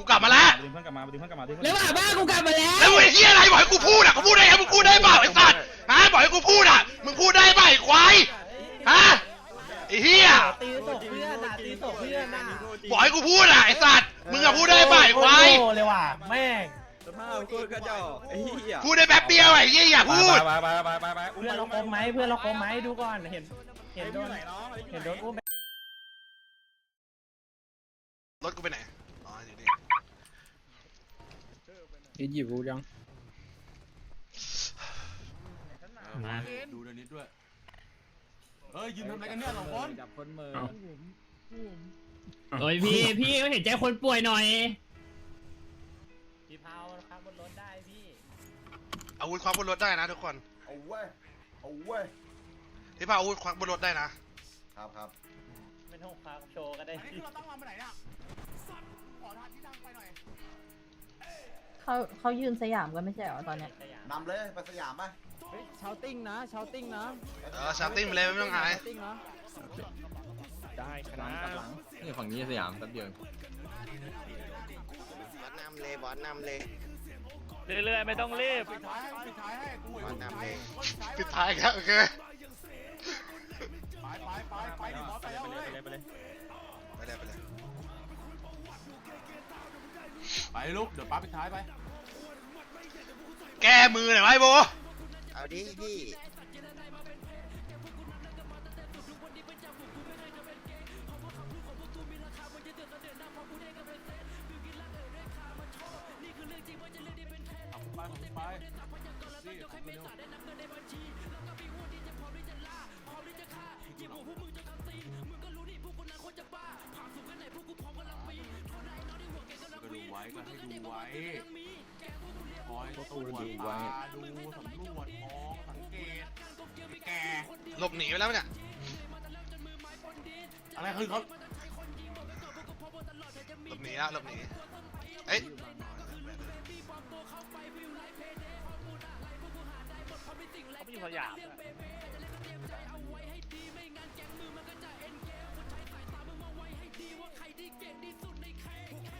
กูกลับมาแล้วดึงเพื่อนกลับมาดึงเพื่อนกลับมาดึงเพื่อนเร็วอะบ้ากูกลับมาแล้วแล้วมึงไอ้เหี้ยอะไรบอกให้กูพูดอะกูพูดได้ไงมึงพูดได้เปล่าไอ้สัตว์ฮะบอกให้กูพูดอะมึงพูดได้เปล่าไอ้ควายฮะไอ้เหี้ยตีศพเพื่อนน่ะตีศพเพื่อนน่ะบอกให้กูพูดอะไอ้สัตว์มึงอะพูดได้เปล่าไอ้ควายโง่เลยว่ะแม่งสภาพโคตรกระจอกไอ้เหี้ยพูดได้แป๊บเดียวไอ้เหี้ยอย่าพูดไปไปไปไปไปอุ้มเพื่อนเราคมไหมเพื่อนเราคมไหมดูก่อนเห็นเห็นโดนเห็นโดนอุ้มรถกูไปไหนอ๋ออยู่นี่ หยิบกูยังมา ดูเดี๋ยวนี้ด้วยเอ้ยยืนทำอะไรกันเนี่ยสองคนจับคนมือโอ้ยพี่ พี่เห็นใจคนป่วยหน่อย พี่เผาพักบนรถได้พี่ อาวุธควักบนรถได้นะทุกคนเอาเว้ยเอาเว้ยที่พาอาวุธควักบนรถได้นะครับครับไม่ต้องพักโชว์ก็ได้อันนี้คือเราต้องวางไปไหนเนี่ยสัตว์ขอทานที่ดังไปหน่อย เขาเขายืนสยามกันไม่ใช่เหรอตอนเนี้ยนำเลยไปสยามไหมชาวติ้งนะชาวติ้งนะเออชาร์ติ้งไปเลยไม่ต้องอายชาวติ้งนะได้คหลัรังกับบหลังนี่ฝั่งนี้สยามแป๊บเดียวบอสนำเลยบอสนำเลยเรื่อยๆไม่ต้องรีบปิดท้ายให้ปิดท้ายให้กูบอสนำเลยปิดท้ายครับโอเคไปไปไปไปดิบอสไปแล้วไปเว้ยเลยไปเลยไปเลยไปเลย ไปลูก เดี๋ยวป้าปิดท้ายไป แก้มือหน่อยไว้โบเอาดิพี่เอาไปไปนี่เร็วก็ ดูไว้ก็ให้ดูไว้คอยตรวจดูสำรวจมองสังเกตแกหลบหนีไปแล้วเนี่ยอะไรคือเขาหลบหนีแล้วหลบหนีเอ้ยเขาไม่อยู่สยามโ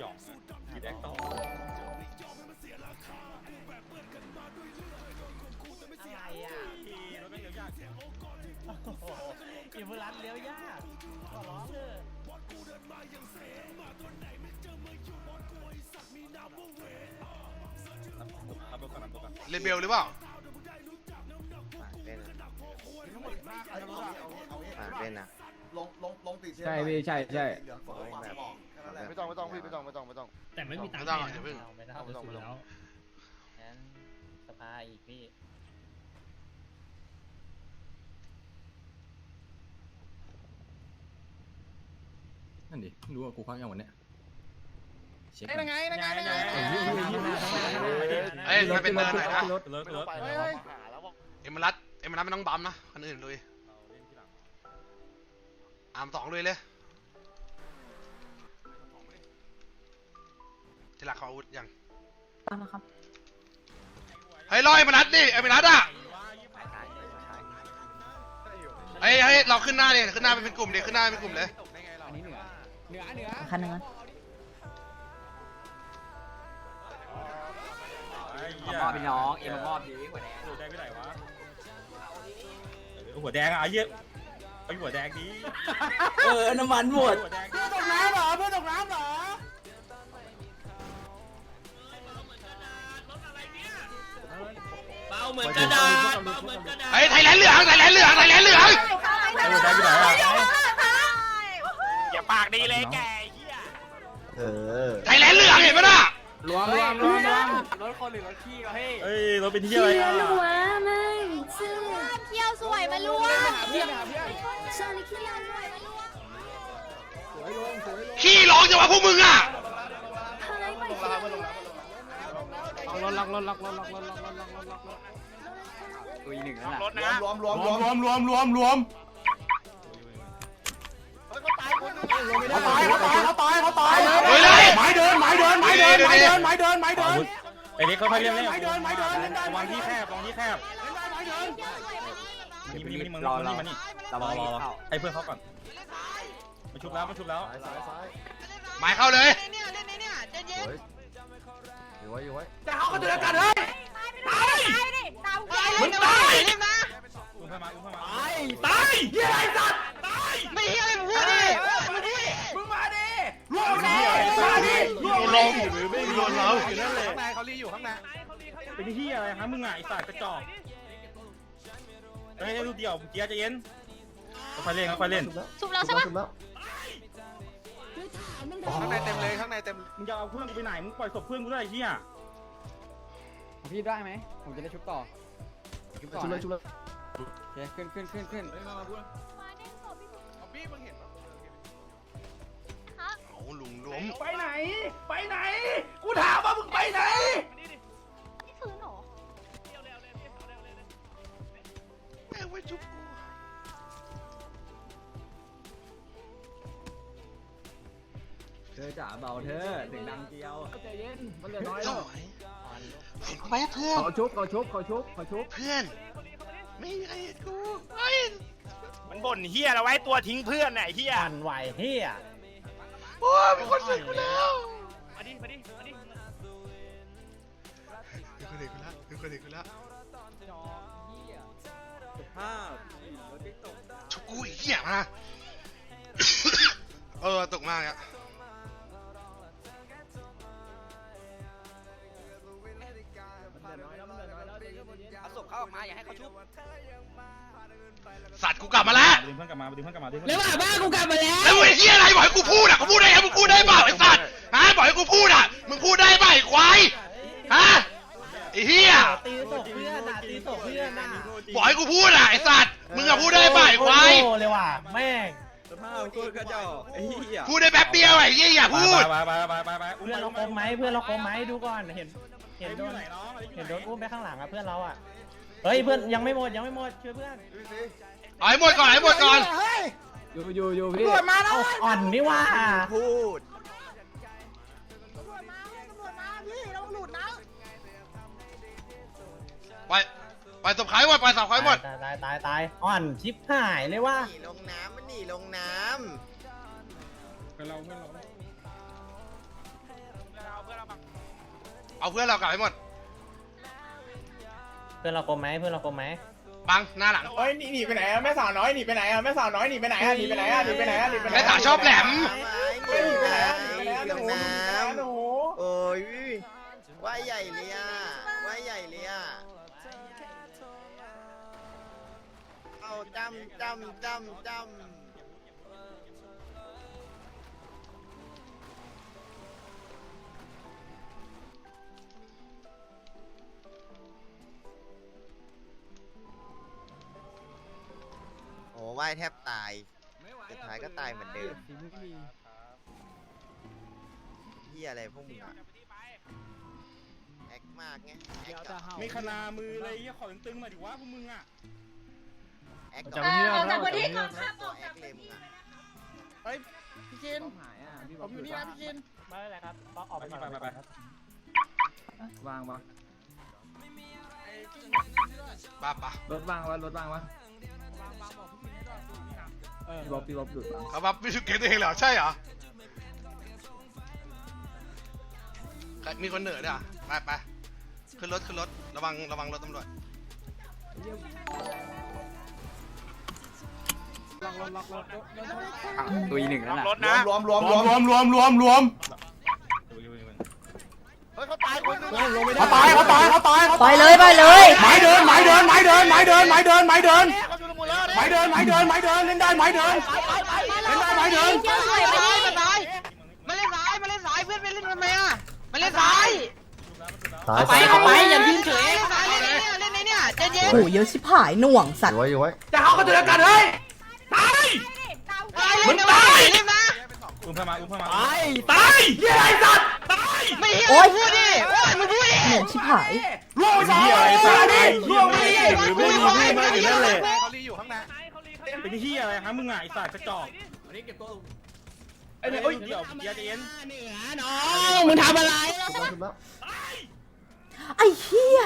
หยองกีแดกต่ออะไรอะที่รถไม่เร็วยากโอ้โหอิมพูรัสเลี้ยวยากขอร้องเถอะรับรถก่อนรับรถก่อนเรเบลหรือเปล่าเล่นนะทั้งหมดห้าคันแล้วอะฝากเล่นนะลงลงลงติดเชื้อใช่พี่ใช่ใช่ เหลืองฝนลงมาบอกแค่ นั้นแหละไม่ต้องไม่ต้องพี่ไม่ต้องไม่ต้องไม่ต้อง แต่ไม่มีตังค์ไม่ต้องอะอย่าเพิ่ง ไม่ต้องไม่ต้องไม่ต้อง แล้วงั้นสภาอีกพี่นั่นดิไม่รู้ว่ากูคว้ายังวันเนี้ยเช็คไงไงไงไงเอ้ยมันเป็นเนินไหนนะรถรถรถเฮ้ยเฮ้ยเอ็มรัตเอ็มรัตไม่ต้องบัมนะคนอื่นลุยอามสองลุยเลย ที่หลักเขาอาวุธยังตามนะครับเฮ้ยลอยเอ็มรัตดิเอ็มรัตอะเฮ้ยเฮ้ยเราขึ้นหน้าดิขึ้นหน้าเป็นกลุ่มดิขึ้นหน้าเป็นกลุ่มเลยอันนี้เหนือเหนือเหนือคันหนึงนะไมามอบพี่น้อง เอ็มมามอบดีหัวแดงหัวแดงไปไหนวะหัวแดงอะไอ้เหี้ยไอ้หัวแดงดีเออ น้ำมันหมดหัวแดงเพื่อตกน้ำเหรอเพื่อตกน้ำเหรอ เบาเหมือนกระดาษเบาเหมือนกระดาษเฮ้ยไทยแลนด์เหลืองไทยแลนด์เหลืองไทยแลนด์เหลืองไอ้หัวแดงไปไหนอะอย่าปากดีเลยแกเฮียเออไทยแลนด์เหลืองเห็นปะน่ะรวมรวมรวมรวมรถคนหรือรถขี้ก็เฮ้ยเอ้ยรถเป็นที่อะไรอะเที่ยวสวยมาล้วงเพื่อนหาเพื่อนชาลิเที่ยวสวยมาล้วงสวยลงสวยลงขี้ร้องจังวะพวกมึงอะอะไรไปเที่ยวล็อกรถล็อกรถล็อกรถล็อกรถล็อกรถล็อกรถล็อกรถ ตัวอีหนึ่งนั่นแหละรถรวนะมรวมรวมรวมรวมรวมรวมรวมเขาตายเขาตายเขาตายเขาตายเฮ้ยเลยไม้เดินไม้เดินไม้เดินไม้เดินไม้เดินไม้เดินไอ้เด็กค่อยๆเล่นเล่นไม้เดินไม้เดินวางที่แคบวางที่แคบนี่นี่นี่มึงมึงนี่มานี่รอรอรอให้เพื่อนเขาก่อนมาชุบแล้วมาชุบแล้วหมายเข้าเลยอยู่ไว้อยู่ไว้จะเขาก็เดินกันเฮ้ย มึงตายอุ้มเพื่อนมาอุ้มเพื่อนมาตายเฮียไอ้สัตว์ไม่เฮียอะไรมึงพูดดิมึงมาดิรวมดิมาดิรวมลงหรือไม่ลงเราอยู่นั่นเลยข้างในเขารีอยู่ข้างในเป็นที่อะไรฮะมึงอะไอ้สัตว์กระจอกเฮ้ยลูกเดียวเจี๊ยบจะเย็นค่อยเล่นค่อยเล่นสุบแล้วใช่ปะข้างในเต็มเลยข้างในเต็มมึงจะเอาเพื่อนกูไปไหนมึงปล่อยศพเพื่อนกูได้ไอ้เหี้ย พี่ได้ไหม ผมจะได้ชุบต่อ ชุบต่อชุบเลยชุบเลยโอเคขึ้นขึ้นขึ้นขึ้นเอาลุงล้มไปไหน ไปไหน กูถามว่ามึงไปไหนนี่คืนหรอเอาไว้จุ๊บกู เธอจ๋าเบาเธอเสียงดังเกียวใจเย็นมันเหลือน้อยโถ่แล้วเห็นไหมเพื่อนขอชุบขอชุบขอชุบขอชุบเพื่อน ไม่มีใครเห็นกูเฮ้ยมันบ่นเฮียเราไว้ตัวทิ้งเพื่อนไหนเฮียมันไหวเฮียโอ้ยมีคนเสกกูแล้วมาดิมาดิมาดิมีคนเสกกูแล้วมีคนเสกกูแล้วชุบกูอีกเหี้ยมา เออตกมากอะ อาศพเขาออกมาอย่าให้เขาชุบสัตว์กูกลับมาแล้วดึงเพื่อนกลับมาดึงเพื่อนกลับมาดึงเพื่อนแล้วว่าบ้ากูกลับมาแล้วแล้วมึงไอ้เหี้ยอะไรบอกให้กูพูดอะกูพูดได้ไงมึงพูดได้เปล่าไอ้สัตว์ฮะบอกให้กูพูดอะมึงพูดได้เปล่าไอ้ควายฮะไอ้เหี้ยตีศพเพื่อนน่ะตีศพเพื่อนน่ะบอกให้กูพูดอะไอ้สัตว์มึงอะพูดได้เปล่าไอ้ควายโง่เลยว่ะแม่งสภาพโคตรกระจอกไอ้เหี้ยพูดได้แป๊บเดียวไอ้เหี้ยอย่าไปพูดไปไปไปไปไปเพื่อนเราคมไหมเพื่อนเราคมไหมดูก่อนเห็นเห็เห็นนโดโดนนไหนน้องเห็นโดนอุ้มไปข้างหลังอะเพื่อนเราอะ เฮ้ยเพื่อนยังไม่หมดยังไม่หมดช่วยเพื่อนเอาให้หมดก่อนเอาให้หมดก่อนอยู่อยู่อยู่พี่เอาอ่อนนี่ว่าพูดไป ไปศพใครหมด ไปศพใครหมด ตายตายตายตายอ่อนชิบหายเลยว่าหนีลงน้ำมันหนีลงน้เอาเพื่อนเรากลับให้หมด เพื่อนเราคมไหมเพื่อนเราคมไหมบังหน้าหลังเฮ้ยหนีไปไหนอะแม่สาวน้อยหนีไปไหนอะแม่สาวน้อยหนีไปไหนอะหนีไปไหนอะหนีไปไหนอะหนีไปไหนแม่สาวชอบแหลมำเฮ้ยหนีไปไหนอะหหนีไปไหนอะลงน้หนูำโอ้ยว่ายใหญ่เลยอะว่ายใหญ่เลยอะเอาจำจำจำจำ ว่ายแทบตาย สุดท้ายก็ตายเหมือนเดิมเฮียอะไรพวกมึงอะแอคมากไงแอคกับไม่ขนามือเลยยี่ขอตึงๆหน่อยดิวะพวกมึงอะแอคจักับบที่เราแต่แล้วคนที่จักบองทัพออกแอจากคเลยมึงอะพี่ชินหายอะพี่บอกอยู่นี่นะพี่ชินไม่เป็นไรครับก็ออกไปไปไปไปไปครับวางปะป้าป่ะรถวางวะรถวางวะพี่ บ๊อบพี่บ๊อบหลุดวางเขาบัฟไม่ชุดเกงตัวเองเหรอ ใช่เหรอใครมีคนเหนือด้วยเหรอไปไปขึ้นรถขึ้นรถระวังระวังรถตำรวจตัวอีหนึ่งนั่นแหละรถนะรวมรวมรวมรวมรวมรวมรวมเขาตายคนนึงเขาตายเขาตายเขาตายเขาปล่อยเลยปล่อยเลยไม้เดินไม้เดินไม้เดินไม้เดินไม้เดินไม้เดินเขาอยู่ในหมดแล้ว ไม้เดินไม้เดินไม้เดินเล่นได้ไม้เดินเล่นได้ไม้เดินมาเล่นสายมาเล่นสายเพื่อนไปเล่นทำไมอะมาเล่นสายไปเอาไปอย่ายืนเฉยเล่นสายเล่นไอ้เนี่ยเล่นไอ้เนี่ยเจนเย็นโอ้เยอะชิบหายหน่วงสัตว์ไว้อยู่ไว้จะเขาก็จะกันเฮ้ยตายตายเล่นนะเว้ยเล่นนะอุ้มเพิ่มมาอุ้มเพิ่มมาตายเหี้ยไอ้สัตว์ตายไม่เฮียโอ๊ยพูดดิโอ้ยมึงพูดดิหน่วงชิบหายล่วงไปสองเลยดิล่วงไปดิหรือไม่มีพี่มาอยู่นั่นแหละเขาลีอยู่ข้างในเป็นเฮียอะไรฮะมึงอะไอ้สัตว์กระจอกอันนี้เก็บตัวไอ้เนี่ยเอ้ยเดี๋ยวเดี๋ยวใจเย็นเหนือน้องมึงทำอะไรไอ้เหี้ย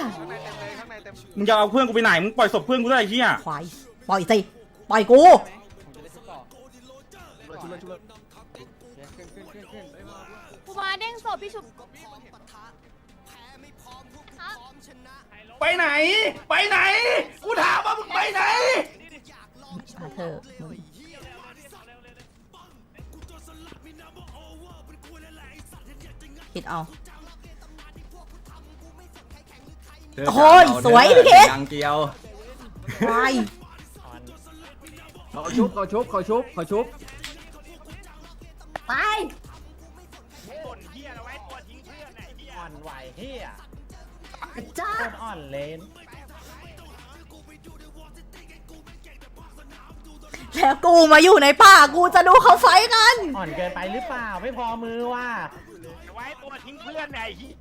มึงจะเอาเพื่อนกูไปไหนมึงปล่อยศพเพื่อนกูได้ไอ้เหี้ยควายปล่อยสิปล่อยกูผมจะได้ชุบต่อชุบเลยชุบเลยขึ้นขึ้นขึ้นขึ้นกูมาเด้งศพพี่ชุบไปไหน ไปไหน กูถามว่ามึงไปไหนอา เธอมึงคิดเอาโอ้ยสวยพี่คิดยังเกียวควายเขาชุบเขาชุบเขาชุบเขาชุบไปอ่อนไหวเฮียจ้าอ่อนเลน แล้วกูมาอยู่ในป่ากูจะดูเขาไฟท์กัน อ่อนเกินไปหรือเปล่าไม่พอมือว่ะไว้ตัวทิ้งเพื่อนไอ้เหี้ย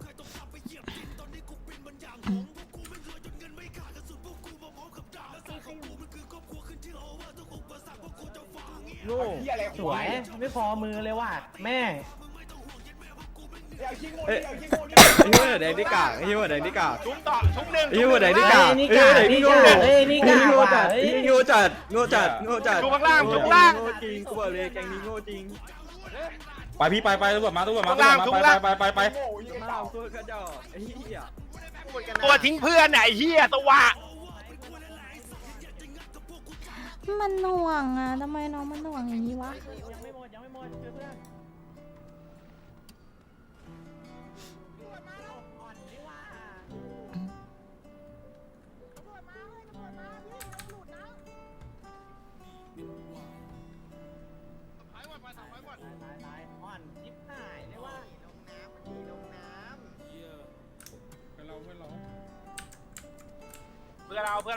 ลูกสวยไม่พอมือเลยว่ะแม่ง ไอ้เหี้ยแดงดิกากไอ้เหี้ยแดงดิกากชุบต่อชุบหนึ่งไอ้เหี้ยแดงดิกากเอ้ยนี่กานี่กาเอ้ยนี่กาโง่ว่ะจัดเอ้ยโง่จัดโง่จัดโง่จัดชุบข้างล่างชุบข้างล่างโง่จริงกูบอกเลยแกงนี้โง่จริงไปพี่ไปไปตำรวจมาตำรวจมาข้างล่างตำรวจข้างล่างมาไปไปไปไปมาเอาตัวกระจอกไอ้เหี้ยตัวทิ้งเพื่อนไหนเฮียตัวมันหน่วงอะทำไมน้องมันหน่วงอย่างนี้วะยังไม่หมดยังไม่หมดเพื่อน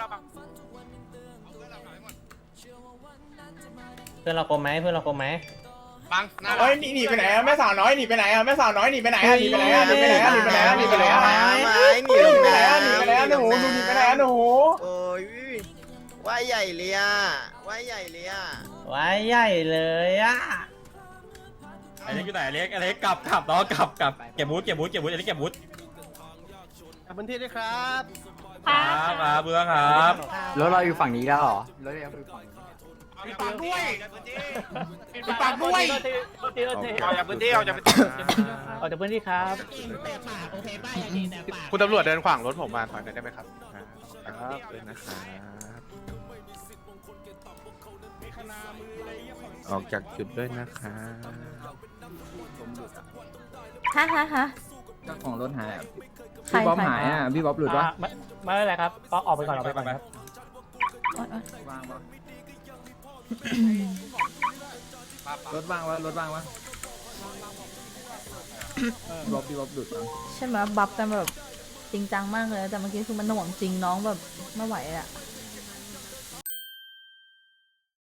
เราปะเพื่อนเราคมไหมเพื่อนเราคมไหมบังหน้าเฮ้ยหนีหนีไปไหนอะแม่สาวน้อยหนีไปไหนอะแม่สาวน้อยหนีไปไหนอะหนีไปไหนอะหนีไปไหนอะหนีไปไหนอะหนีไปไหนอะำไม้หนีหลนีงไปไหนน้อะหนีไปไหนอะหนูหนูหนีไปไหนอะหนูำโอ้ยว่ายใหญ่เลยอะว่ายใหญ่เลยอะไว้ใหญ่เลยอะไอ้เล็กอยู่ไหนเล็กไอ้เล็กกลับกลับน้องกลับกลับเก็บบูธเก็บบูธเก็บบูธไอ้เล็กเก็บบูธพื้นที่ด้วยครับ ครับครับเบื่อครับรถเราอยู่ฝั่งนี้แล้วเหรอรถเราอยู่ฝั่งนี้ปิดปากด้วยปิดปากด้วยเอาจากพื้นที่เอาจากพื้นที่ออกจากพื้นที่ครับคุณตำรวจเดินขวางรถผมมาถอยหน่อยได้ไหมครับครับเลยนะครับออกจากจุดด้วยนะครับฮะฮะฮะเจ้าของรถหายอะใครพี่บ๊อบใครหายอะพี่บ๊อบหลุดวะ ไม่ไม่เป็นไรครับก็ออกไปก่อนออกไปก่อนครับโอ๊ยโอ๊ยว่างปะรถว่างวะรถว่างวะพี่บ๊อบพี่บ๊อบหลุดวะใช่ไหมบัฟกันแบบจริงจังมากเลย แต่เมื่อกี้คือมันหน่วงจริงน้องแบบไม่ไหวอะ